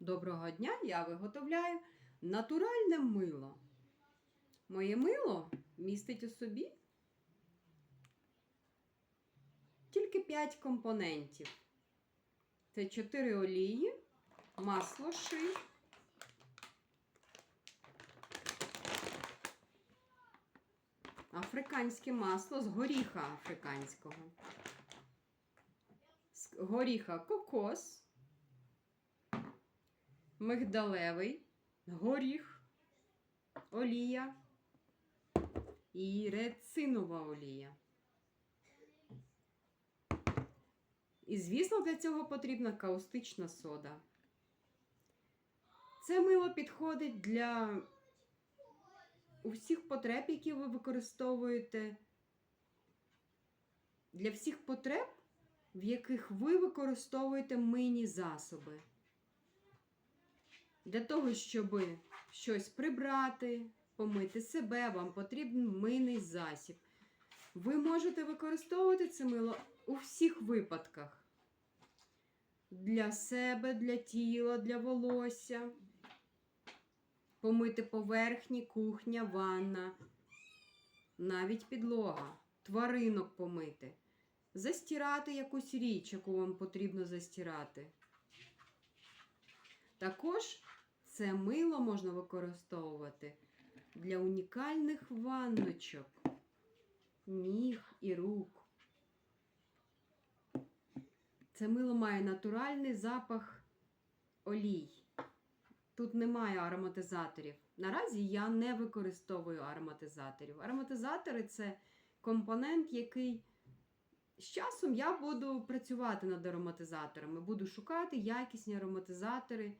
Доброго дня! Я виготовляю натуральне мило. Моє мило містить у собі тільки 5 компонентів. Це 4 олії, масло ши, африканське масло з горіха африканського, з горіха кокос, мигдалевий, горіх, олія і рецинова олія. І, звісно, для цього потрібна каустична сода. Це мило підходить для усіх потреб, які ви використовуєте, для всіх потреб, в яких ви використовуєте мийні засоби. Для того, щоб щось прибрати, помити себе, вам потрібен мийний засіб. Ви можете використовувати це мило у всіх випадках. Для себе, для тіла, для волосся. Помити поверхні, кухня, ванна, навіть підлога, тваринок помити, застирати якусь річ, яку вам потрібно застирати. Також це мило можна використовувати для унікальних ванночок, ніг і рук. Це мило має натуральний запах олій. Тут немає ароматизаторів. Наразі я не використовую ароматизаторів. Ароматизатори це компонент, який з часом я буду працювати над ароматизаторами, буду шукати якісні ароматизатори.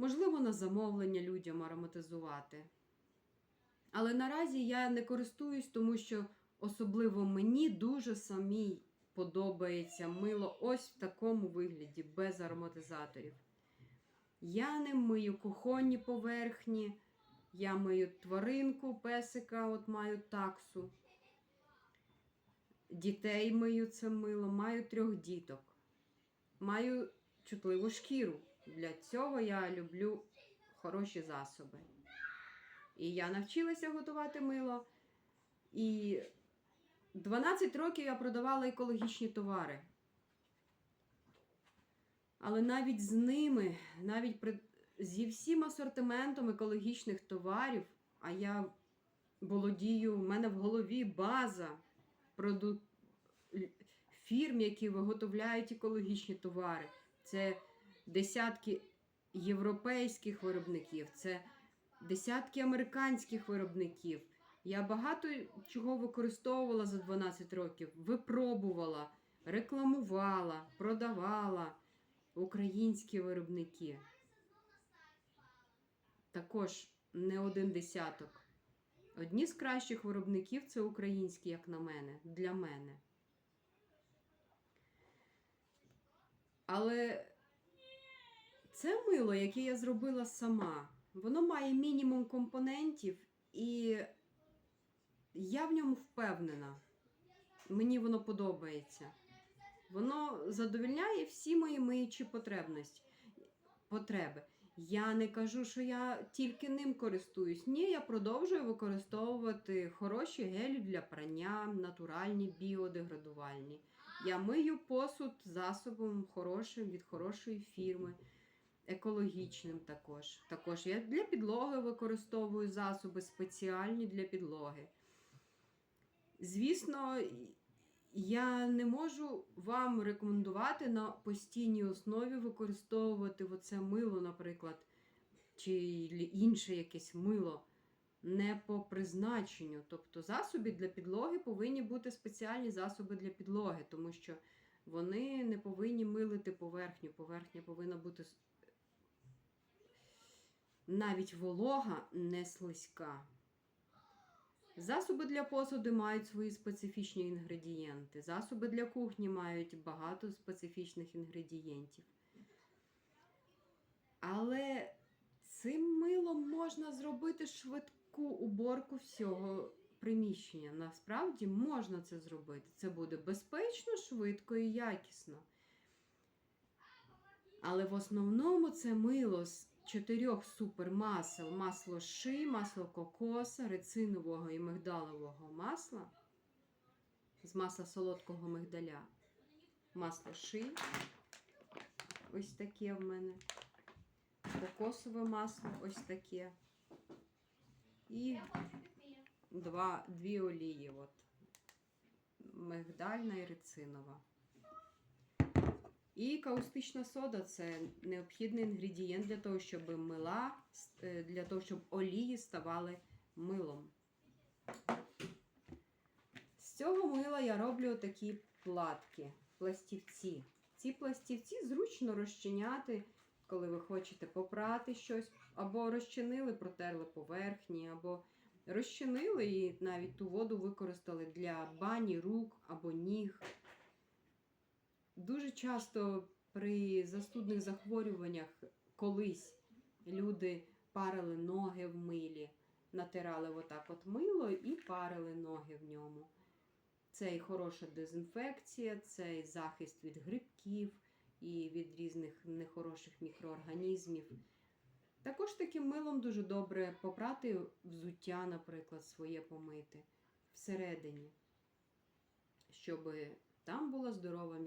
Можливо, на замовлення людям ароматизувати. Але наразі я не користуюсь, тому що особливо мені дуже самій подобається мило ось в такому вигляді, без ароматизаторів. Я не мию кухонні поверхні, я мию тваринку, песика, от маю таксу. Дітей мию це мило, маю трьох діток. Маю чутливу шкіру. Для цього я люблю хороші засоби. І я навчилася готувати мило. І 12 років я продавала екологічні товари. Але навіть з ними, навіть при, зі всім асортиментом екологічних товарів, а я володію, в мене в голові база проду... фірм, які виготовляють екологічні товари. Це десятки європейських виробників, це десятки американських виробників. Я багато чого використовувала за 12 років, випробувала, рекламувала, продавала українські виробники. Також не один десяток. Одні з кращих виробників це українські, як на мене, для мене. Але це мило, яке я зробила сама, воно має мінімум компонентів, і я в ньому впевнена. Мені воно подобається. Воно задовільняє всі мої миючі потреби. Я не кажу, що я тільки ним користуюсь. Ні, я продовжую використовувати хороші гелі для прання, натуральні, біодеградувальні. Я мию посуд засобом хорошим від хорошої фірми, екологічним також. Також я для підлоги використовую засоби спеціальні для підлоги. Звісно, я не можу вам рекомендувати на постійній основі використовувати оце мило, наприклад, чи інше якесь мило не по призначенню. Тобто засоби для підлоги повинні бути спеціальні засоби для підлоги, тому що вони не повинні милити поверхню. Поверхня повинна бути навіть волога, не слизька. Засоби для посуду мають свої специфічні інгредієнти. Засоби для кухні мають багато специфічних інгредієнтів. Але цим милом можна зробити швидку уборку всього приміщення. Насправді можна це зробити. Це буде безпечно, швидко і якісно. Але в основному це мило чотирьох супермасел: масло ши, масло кокоса, рецинового і мигдалового масла, з масла солодкого мигдаля, масло ши. Ось таке в мене. Кокосове масло, ось таке. І два, дві олії. От. Мигдальна і рецинова. І каустична сода це необхідний інгредієнт для того, щоб мила, е, для того, щоб олії ставали милом. З цього мила я роблю такі платки, пластівці. Ці пластівці зручно розчиняти, коли ви хочете попрати щось, або розчинили, протерли поверхні, або розчинили і навіть ту воду використали для бані рук або ніг. Дуже часто при застудних захворюваннях колись люди парили ноги в милі, натирали отак от мило і парили ноги в ньому. Це і хороша дезінфекція, це і захист від грибків і від різних нехороших мікроорганізмів. Також таким милом дуже добре попрати взуття, наприклад, своє помити всередині, щоб там була здорова